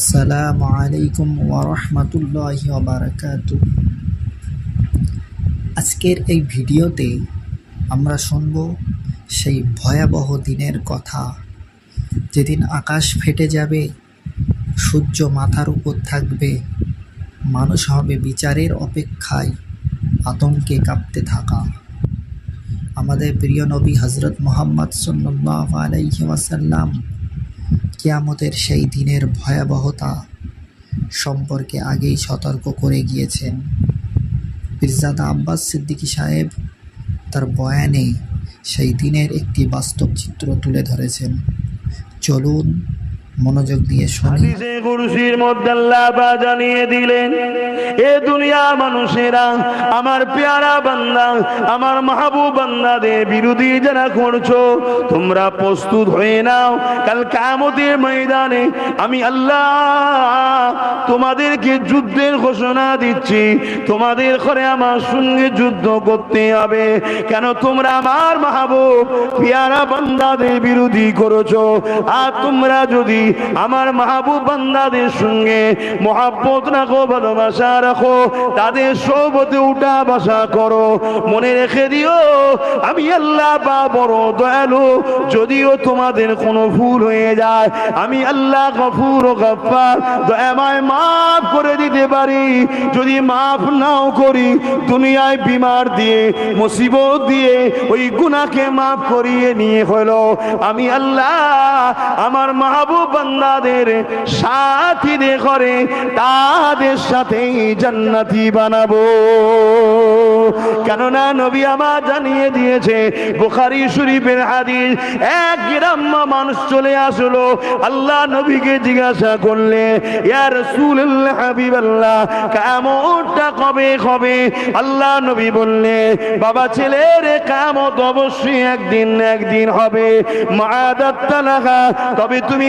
আসসালামু আলাইকুম ওরহমতুল্লাহি ওবরাকাত আজকের এই ভিডিওতে আমরা শুনব সেই ভয়াবহ দিনের কথা। যেদিন আকাশ ফেটে যাবে, সূর্য মাথার উপর থাকবে, মানুষ হবে বিচারের অপেক্ষায় আতঙ্কে কাঁপতে থাকা। আমাদের প্রিয় নবী হজরত মোহাম্মদ সাল্লাহ আলাইহি ওয়াসাল্লাম কিয়ামতের সেই দিনের ভয়াবহতা সম্পর্কে আগেই সতর্ক করে গিয়েছেন। মির্জাদা আব্বাস সিদ্দিকী সাহেব তার বয়ানে সেই দিনের একটি বাস্তব চিত্র তুলে ধরেছেন। চলুন মনোযোগ দিয়ে শুনি কুরসির মধ্যে আল্লাহ জানিয়ে দিলেন, এ দুনিয়া মানুষেরা, আমার পেয়ারা বান্দা, আমার মাহবুব বান্দাদের বিরোধী যারা করছ, তোমরা প্রস্তুত হয়ে নাও। কাল কামতের ময়দানে আমি আল্লাহ তোমাদেরকে যুদ্ধের ঘোষণা দিচ্ছি। তোমাদের ঘরে আমার সঙ্গে যুদ্ধ করতে হবে। কেন তোমরা আমার মাহবুব, পেয়ারা বান্দাদের বিরোধী করেছ? আর তোমরা যদি আমার মাহবুব বান্দাদের সঙ্গে মহাব্বত রাখো, ভালোবাসা রাখো, তাদের সৌবতে উঠা বাসা করো। মনে রেখে দিও, আমি আল্লাহ বা বড় দয়ালু, যদিও তোমাদের কোনো ভুল হয়ে যায়, আমি আল্লাহ গফুর ও গফার দয়াময় মাফ করে দিতে পারি। যদি মাফ নাও করি, দুনিয়ায় বিমার দিয়ে, মুসিবত দিয়ে, ওই গুনাকে মাফ করিয়ে নিয়ে হলো। আমি আল্লাহ, আমার মাহবুব বান্দাদের সাথীদের করে তাদের সাথেই জান্নাতি বানাবো। কেননা নবী আমার জানিয়ে দিয়েছে, বুখারী শরীফের হাদিস, এক গ্রাম্য মানুষ চলে আসলো, আল্লাহ নবীকে জিজ্ঞাসা করলে, ইয়া রাসূলুল্লাহ, হাবিবাল্লাহ কিয়ামতটা কবে হবে? আল্লাহ নবী বললে, বাবা ছেলের কিয়ামত অবশ্যই একদিন একদিন হবে। মা তবে তুমি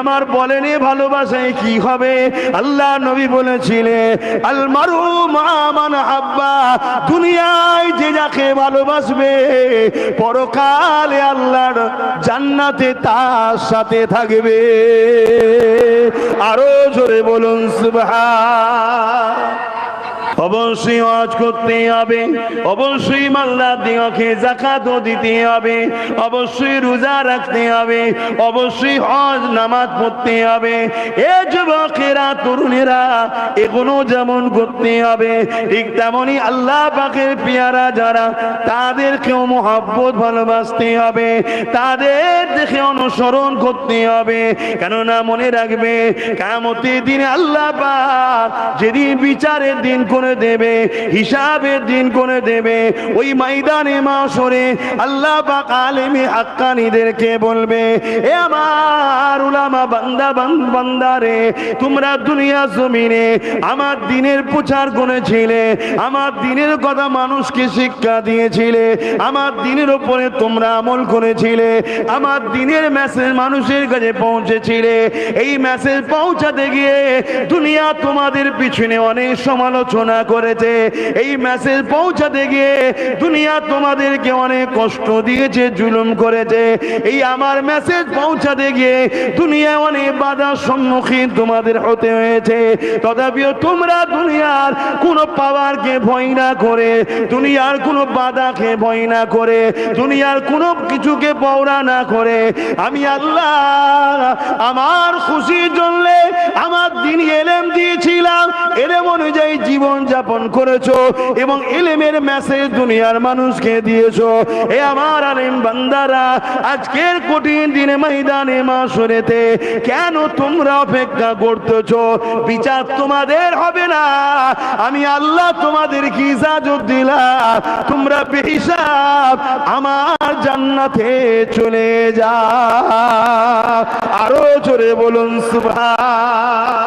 আমার বলেনি, ভালোবাসে কি হবে? আল্লাহ নবী বলেছিলে, আলমারু মামান আব্বা দুনিয়ায় যে যাকে ভালোবাসবে, পরকালে আল্লাহর জান্নাতে তার সাথে থাকবে। আরও জোরে বলুন, সুবহান। অবশ্যই হজ করতে হবে। অবশ্যই মাল্লা দিওকে জাকাতও দিতে হবে। অবশ্যই রোজা রাখতে হবে। অবশ্যই হজ, নামাজ পড়তে হবে। এ যুবকেরা, তরুণেরা, এগুলো যেমন করতে হবে, ঠিক তেমনই আল্লাহ পাকের পেয়ারা যারা, তাদেরকেও মহাব্বত ভালোবাসতে হবে। তাদের দেখে অনুসরণ করতে হবে। কেননা মনে রাখবে কামতের দিনে আল্লাহ পাক যেদিন বিচারের দিন করে দেবে, হিসাবের দিন করে দেবে। ওই ময়দানে মাসরে আল্লাহ পাক আলেমে হাক্কানিদেরকে বলবে, এ আমার উলামা বান্দা বান্দারে তোমরা দুনিয়া জমিনে আমার দিনের প্রচার করেছিলে, আমার দিনের কথা মানুষকে শিক্ষা দিয়েছিলে, আমার দিনের ওপরে তোমরা আমল করেছিলে, আমার দিনের মেসেজ মানুষের কাছে পৌঁছেছিলে। এই মেসেজ পৌঁছাতে গিয়ে দুনিয়া তোমাদের পিছনে অনেক সমালোচনা করেছে। এই মেসেজ পৌঁছাতে গিয়ে দুনিয়া তোমাদেরকে অনেক কষ্ট দিয়েছে, জুলুম করেছে। এই আমার মেসেজ পৌঁছাতে গিয়ে দুনিয়া অনেক বাধার সম্মুখীন তোমাদের হতে হয়েছে। তথাপিও তোমরা দুনিয়ার কোনো পাওয়ারকে ভয় না করে, দুনিয়ার কোনো বাধাকে ভয় না করে, দুনিয়ার কোনো কিছুকে পৌরা না করে। আমি আল্লাহ আমার খুশির জন্য আমার দিন এলেম দিয়েছিলাম, এলেম অনুযায়ী জীবন যাপন করেছ এবং এলেমের মেসেজ দুনিয়ার মানুষকে দিয়েছ। এ আমার আলিম বান্দারা, আজকের কঠিন দিনে ময়দানে মাসরেতে কেন তোমরা অপেক্ষা করতেছো? বিচার তোমাদের হবে না। আমি আল্লাহ তোমাদের কি ইজাজত দিলাম? তোমরা বেহিসাব আমার জান্নাতে চলে যা আরও জোরে বলুন, সুবহান।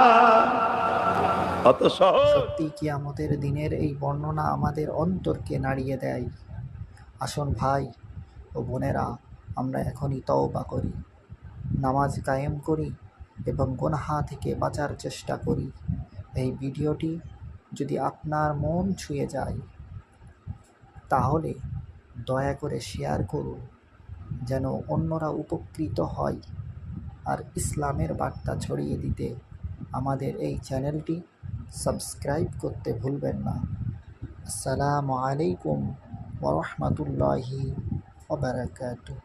সত্যি কিয়ামতের দিনের এই বর্ণনা আমাদের অন্তরকে নাড়িয়ে দেয়। আসুন ভাই ও বোনেরা, আমরা এখনই তওবা করি, নামাজ কায়েম করি এবং গোনাহা থেকে বাঁচার চেষ্টা করি। এই ভিডিওটি যদি আপনার মন ছুঁয়ে যায়, তাহলে দয়া করে শেয়ার করুন, যেন অন্যরা উপকৃত হয়। আর ইসলামের বার্তা ছড়িয়ে দিতে আমাদের এই চ্যানেলটি সাবস্ক্রাইব করতে ভুলবেন না। আসসালামু আলাইকুম ওরহমতুল্লাহি ওবরাকাতুহ